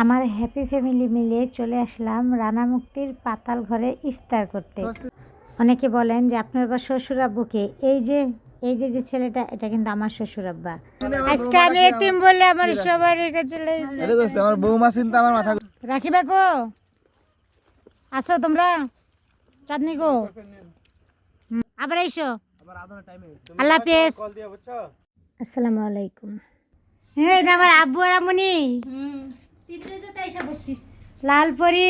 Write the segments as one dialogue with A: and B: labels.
A: আমার happy family মিলে চলে আসলাম রানা মুক্তির পাতাল ঘরে ইফতার করতে। অনেকে বলেন যে আপনার বা শ্বশুর আব্বুকে এই যে এই যে যে ছেলেটা এটা কিন্তু আমার শ্বশুর আব্বা। আজকে আমি এতিম বলে আমার সবাই রেখে চলে এসেছে।
B: এটা কইছে আমার বৌমা চিন্তা আমার মাথা
A: রাখিবা গো আসো তোমরা। চাঁদনি গো। আবার এসো। আল্লাহ হাফেজ। আসসালামু আলাইকুম। হ্যাঁ এটা আমার আব্বু আর আমনি লালপরি।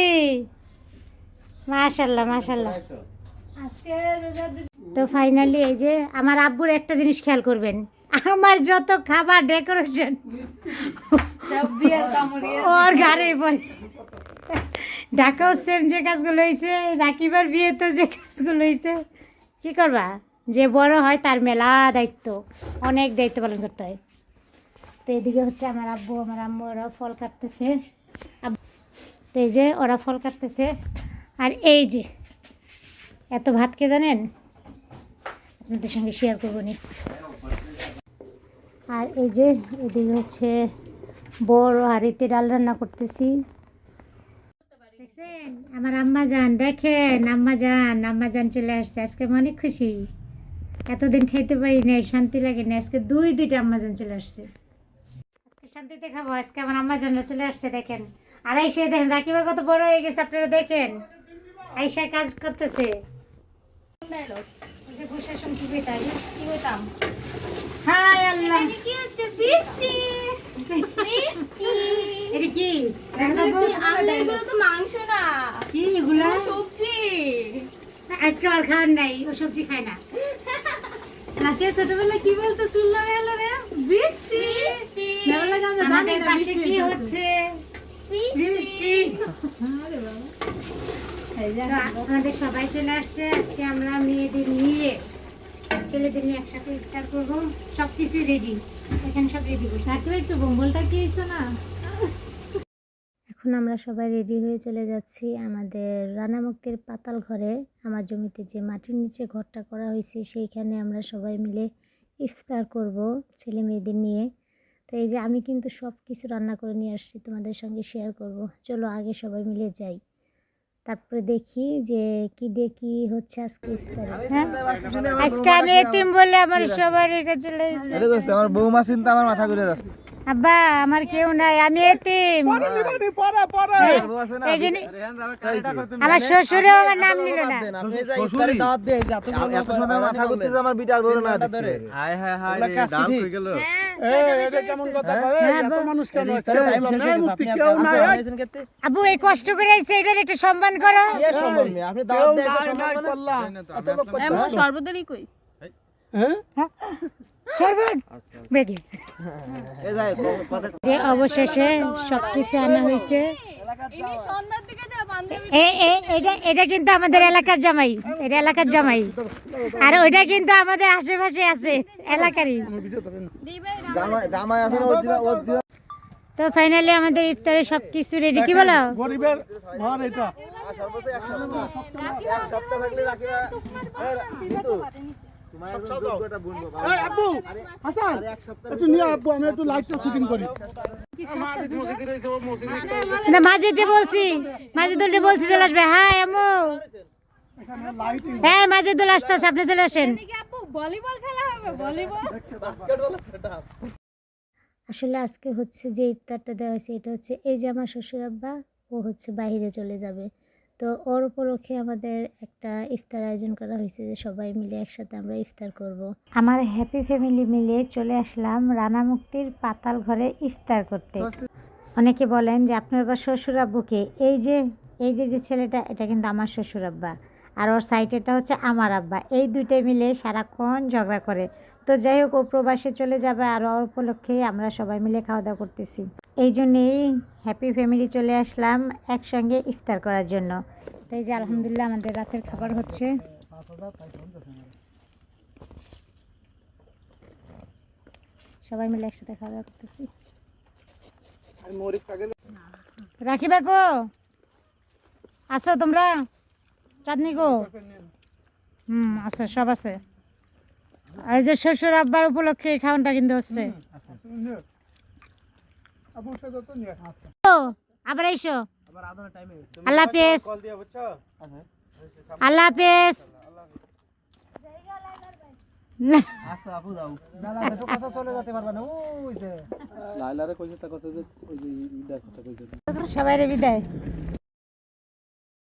A: মাশাল্লাহ মাশাল্লাহ। তো ফাইনালি এই যে আমার আব্বুর একটা জিনিস খেয়াল করবেন আমার যত খাবার ডেকোরেশন ওর ঘরে পরে ঢাকাও সেম যে কাজগুলো হয়েছে রাকিবার বিয়েতেও যে কাজগুলো হয়েছে কি করবা? যে বড় হয় তার মেলা দায়িত্ব অনেক দায়িত্ব পালন করতে হয়। তো এদিকে হচ্ছে আমার আব্বু, আমার আম্মু ওরা ফল কাটতেছে। তো এই যে ওরা ফল কাটতেছে। আর এই যে, এত ভাত কে জানেন? আপনাদের সঙ্গে শেয়ার করব নি। আর এই যে এদিকে হচ্ছে বড় হাঁড়িতে ডাল রান্না করতেছি। দেখছেন? আমার আম্মা যান, দেখেন, আম্মা যান আম্মা যান চলে আসছে। আজকে অনেক খুশি। এতদিন খাইতে পারি না শান্তি লাগে না আজকে দুই দুইটা আম্মা যান চলে আসছে। খাব আজকে আমার আম্মা জানরা চলে আসছে দেখেন। আর আইসে দেখেন রাকিবা কত বড় হয়ে গেছে আপনারা দেখেন। আইসা কাজ করতেছে। এই যে বসে শুন কি কইতাম? কি কইতাম? হাই আল্লাহ।
C: কি হচ্ছে? বৃষ্টি
A: এটা কি?
C: তো মাংস না।
A: কি এগুলা?
C: সবজি।
A: আজকে আর খাওয়ার নাই ও সবজি খায় না।
C: রাতে ছোটবেলা কি বলতো চুল্লা রে? বৃষ্টি আমরা জানি
A: আমাদের
C: না
A: পাশে কি
C: হচ্ছে।
A: বৃষ্টি সবাই চলে আসছে। আজকে আমরা মেয়েদের নিয়ে ছেলেদের নিয়ে একসাথে ইফতার করব। সব কিছু রেডি এখানে সব রেডি করছি।
C: একটু বম্বলটা কি না?
A: এখন আমরা সবাই রেডি হয়ে চলে যাচ্ছি আমাদের রানামুক্তির পাতাল ঘরে। আমার জমিতে যে মাটির নিচে ঘরটা করা হয়েছে সেইখানে আমরা সবাই মিলে ইফতার করব ছেলে মেয়েদের নিয়ে। তো এই যে আমি কিন্তু সব কিছু রান্না করে নিয়ে আসছি তোমাদের সঙ্গে শেয়ার করব। চলো আগে সবাই মিলে যাই। তারপরে দেখি যে কি দেখি হচ্ছে আজকে ইফতারে। হ্যাঁ? আজকে আমি এতিম বলে আমার সবার রেখে চলে এসেছে।
B: এটা কইছে আমার বৌমা চিন্তা আমার মাথা ঘুরে যাচ্ছে।
A: আব্বা আমার কেউ নাই আমি এতিম। আমার শ্বশুরও আমার নাম নিল না।
B: শ্বশুরি এত সুন্দর মাথা ঘুরতে যে আমার বিটার বড় না দেখতে হায় হায় হায়
A: হ্যাঁ। আবু এই কষ্ট করে আইছে এটার একটু সম্মান করো।
C: এমন সর্বদলই কই?
A: সর্বত বেগে
B: এই যায় কথা
A: যে অবশেষে সবকিছু আনা হয়েছে।
C: ইনি সন্ধ্যার দিকে যা বান্ধবী
A: এ- এ- এটা এটা কিন্তু আমাদের এলাকার জামাই। এটা এলাকার জামাই। আর ওইটা কিন্তু আমাদের আশেপাশে আছে এলাকারই। তো ফাইনালি আমাদের ইফতারে সবকিছু রেডি কি বলো?
D: গরিবের ঘর এটা।
B: সর্বোচ্চ এক সপ্তাহ থাকলে রাখিবা। তোমার একজন যোগ্যটা বোন বাবা
D: এই আব্বু হাসান
B: আর এক সপ্তাহ
D: একটু নিয়ে আব্বু আমি একটু লাইটটা শুটিং করি।
A: না মাঝে বলছি মাঝে দোলটা বলছি চলে আসবে। হ্যাঁ আম্মু। হ্যাঁ মাঝে দোল আসতেছে আপনি চলে আসেন।
C: ভলিবল খেলা হবে ভলিবল
A: আসলে আজকে হচ্ছে যে ইফতারটা দেওয়া হয়েছে এটা হচ্ছে এই যে আমার শ্বশুর আব্বা ও হচ্ছে বাইরে চলে যাবে। তো ওর উপলক্ষে আমাদের একটা ইফতার আয়োজন করা হয়েছে যে সবাই মিলে একসাথে আমরা ইফতার করব। আমার হ্যাপি ফ্যামিলি মিলে চলে আসলাম রানা মুক্তির পাতাল ঘরে ইফতার করতে। অনেকে বলেন যে আপনার বা শ্বশুর আব্বুকে, এই যে এই যে যে ছেলেটা, এটা কিন্তু আমার শ্বশুর আব্বা। আর ওর সাইডেটা হচ্ছে আমার আব্বা। এই দুইটাই মিলে সারাক্ষণ ঝগড়া করে। তো যাই হোক, ও প্রবাসে চলে যাবে আর ওর উপলক্ষেই আমরা সবাই মিলে খাওয়া দাওয়া করতেছি। এই জন্যেই হ্যাপি ফ্যামিলি চলে আসলাম একসঙ্গে ইফতার করার জন্য। তো এই যে আলহামদুলিল্লাহ আমাদের রাতের খাবার হচ্ছে। সবাই মিলে একসাথে খাওয়া দাওয়া করতেছি। রাখিবা গো? আসো তোমরা? চাঁদনি গো? হুম আছে সব আছে। আর এই যে শ্বশুর আব্বার উপলক্ষে এই খাওয়ানটা কিন্তু হচ্ছে
D: আব্বুর সাথে তো নিয়ে
A: ও আবার এসো। আল্লাহ হাফেজ। আল্লাহ হাফেজ।
B: আচ্ছা আপু যাও কাছে চলে যেতে পারবা না। ওই যে।
E: লাইলারে কইছে তা কথা যে ওই যে কথা কইছে
A: সবাই বিদায়।